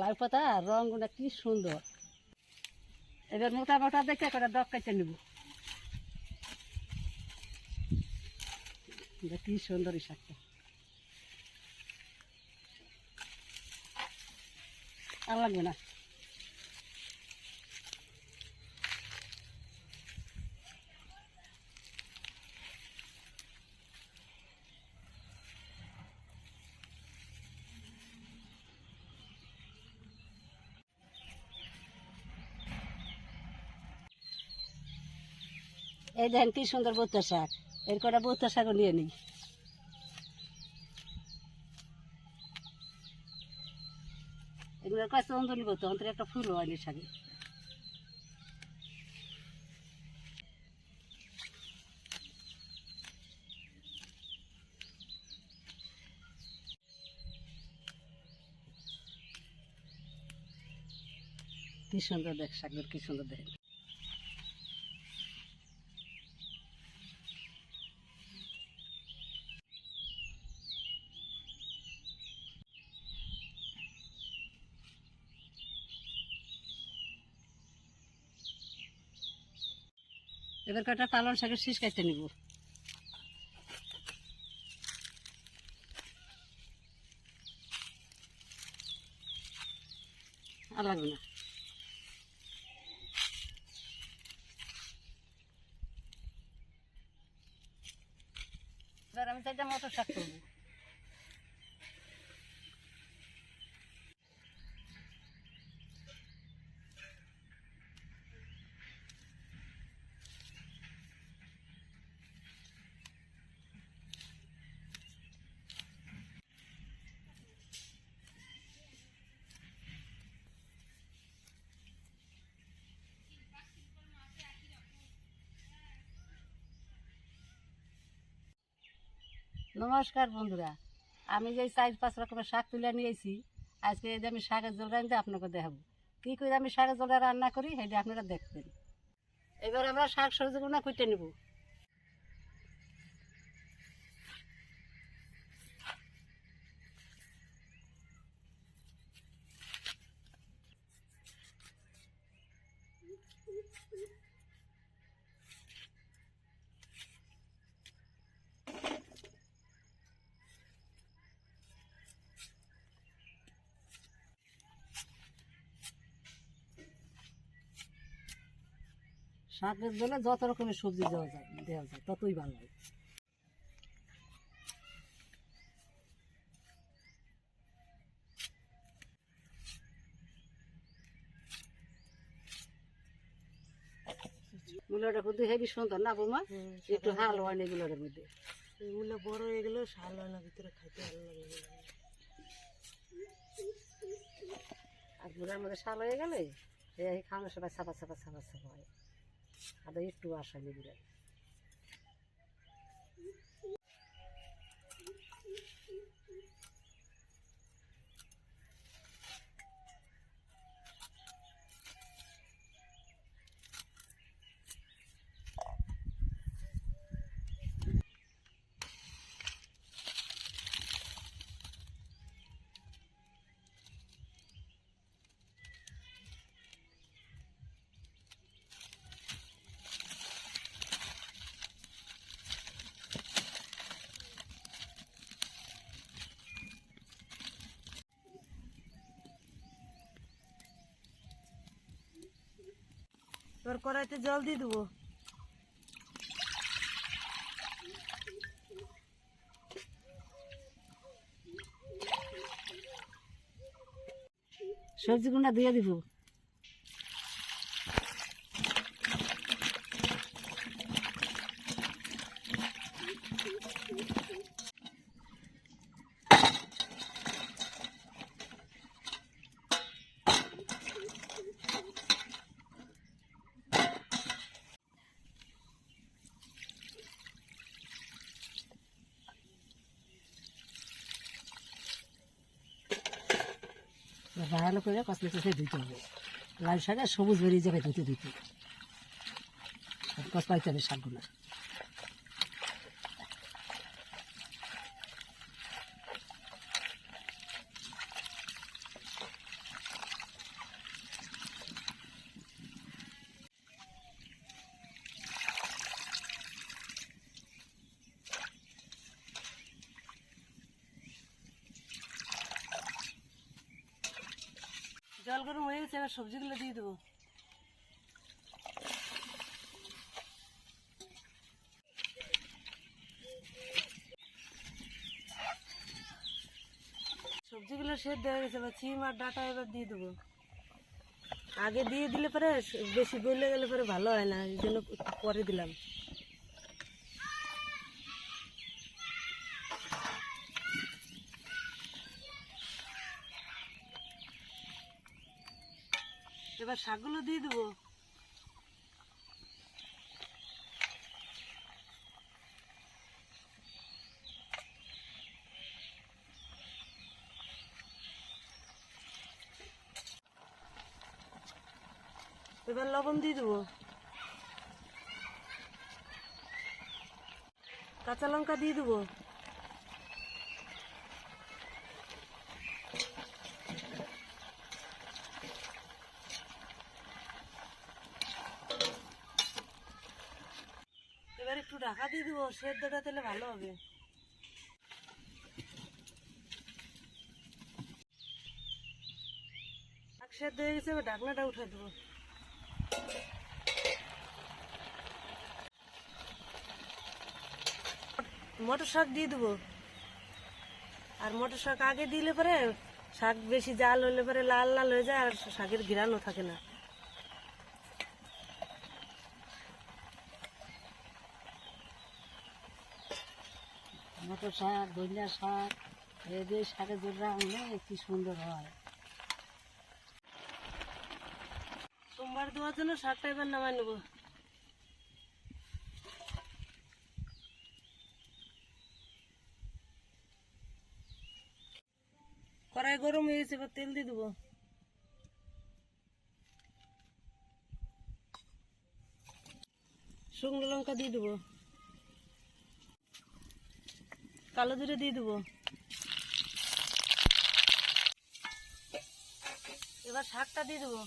লাউ পাতা রঙগুলো কি সুন্দর। এবার মোটা মোটা দেখে করে ডক কেটে নেব। কি সুন্দর শাকটা। আর লাগবে না। এই দেখেন কি সুন্দর বত্তা শাক। এর কটা বত্তা শাকও নিয়ে নিই। এগুলোর কাছে নিব তো, অন্তরে একটা ফুল হয়নি শাকে। কি সুন্দর দেখ শাকগুলো কি সুন্দর দেখেন। এবার কটা পালন শাকের শীষ কাটতে নিব। আর লাগবে না। এবার আমি চাইটা মটর শাক করব। নমস্কার বন্ধুরা। আমি যে চার পাঁচ রকমের শাক তুলে নিয়েছি আজকে এই যে আমি শাকের জল রাঁধতে আপনাকে দেখাবো। কী করে আমি শাকের জলটা রান্না করি, সেটা আপনারা দেখবেন। এবার আমরা শাক সবজিগুলো কুটে নিব। শাকের জলে যত রকমের সবজি দেওয়া যায় দেওয়া যায় ততই ভালো হয়। মূলাটা কিন্তু হেবি সুন্দর না বৌমা? একটু হাল হয় না এগুলোর মধ্যে। এগুলো বড় হয়ে গেলে শাল হয় না ভিতরে খাইতে ভালো লাগে আর গুড়ার মধ্যে শাল হয়ে গেলে এই খাওয়ানোর সময় ছাপা ছাপা ছাপা ছাপা হয়। আর একটু আসা নেই এবার কড়াইতে জল দিয়ে দেবো। সবজি সবজিগুলো দিয়ে দিব। ভালো করে কষলে কষলে ধুইতে হবে। লাল শাকে সবুজ বেরিয়ে যাবে ধুতে ধুতে কষ পাইতে হবে শাকগুলো। গেছে, এবার সবজিগুলো দিয়ে দেবো। সবজিগুলো সেদ্ধ হয়ে গেছে, এবার চিম আর ডাটা এবার দিয়ে দেবো। আগে দিয়ে দিলে পরে বেশি গলে গেলে পরে ভালো হয় না, এই জন্য পরে দিলাম। এবার শাকগুলো দিয়ে দেবো। এবার লবণ দিয়ে দেবো। কাঁচা লঙ্কা দিয়ে দেবো এবার একটু ঢাকা দিয়ে দেবো, সেদ্ধটা তাহলে ভালো হবে। শাক সেদ্ধ হয়ে গেছে, এবার ঢাকনাটা উঠে দেবো। মটর শাক দিয়ে দেবো। আর মটর শাক আগে দিলে পরে শাক বেশি জাল হলে পরে লাল লাল হয়ে যায়, আর শাকের ঘিরানো থাকে না। মটর শাক, ধনিয়া শাক যে শাকের জোড়া অনেক কি সুন্দর হয়। সোমবার দেওয়ার জন্য শাকটা এবার নামাই নেব। কড়াই গরম হয়ে গেছে, এবার তেল দিয়ে দেবো। শুকনো লঙ্কা দিয়ে দেবো। কালো জিরে দিয়ে দেবো। এবার শাকটা দিয়ে দেবো।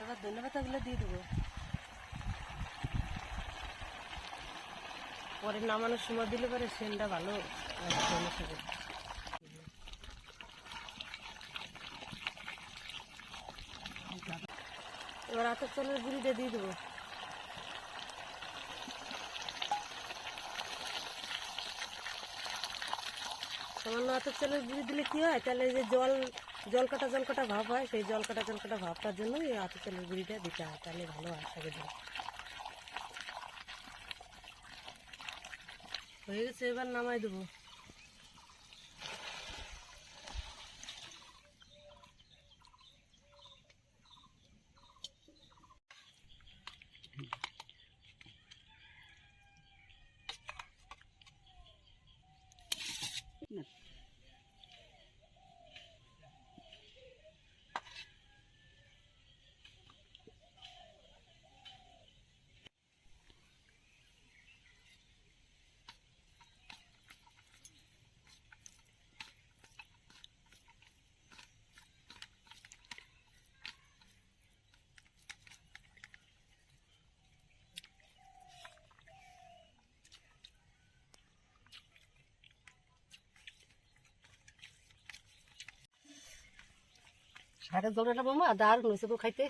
এবার ধনে দিয়ে দেবো। পরে নামানোর সময় দিলে পরে সেনটা ভালো। এবার আতর চালের গুঁড়িটা দিয়ে দেবো। সামান্য আতর চালের গুঁড়ি দিলে কি হয়? তাহলে যে জল জল কাটা জল কাটা ভাব হয়, সেই জল কাটা জল কাটা ভাবটার জন্য এই আতর চালের গুঁড়িটা দিতে হয়, তাহলে ভালো হয় শাকের হয়ে গেছে এবার নামাই দেবো। শাকের জলটা বাবা দারুণ হয়েছে গো খাইতে।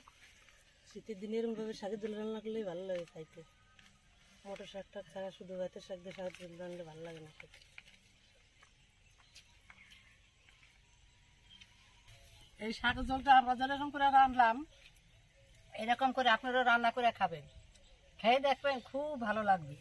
শীতের দিনে এরকম ভাবে শাকের দোল রান্না করলেই ভালো লাগে খাইতে। মোটর শাক টাক ছাড়া শুধু ভাতের শাক দিয়ে শাকের দোল রান্নালে ভালো লাগে না খেতে। এই শাকের জলটা আমরা যেরকম করে রান্নলাম এরকম করে আপনারা রান্না করে খাবেন। খেয়ে দেখবেন খুব ভালো লাগবে।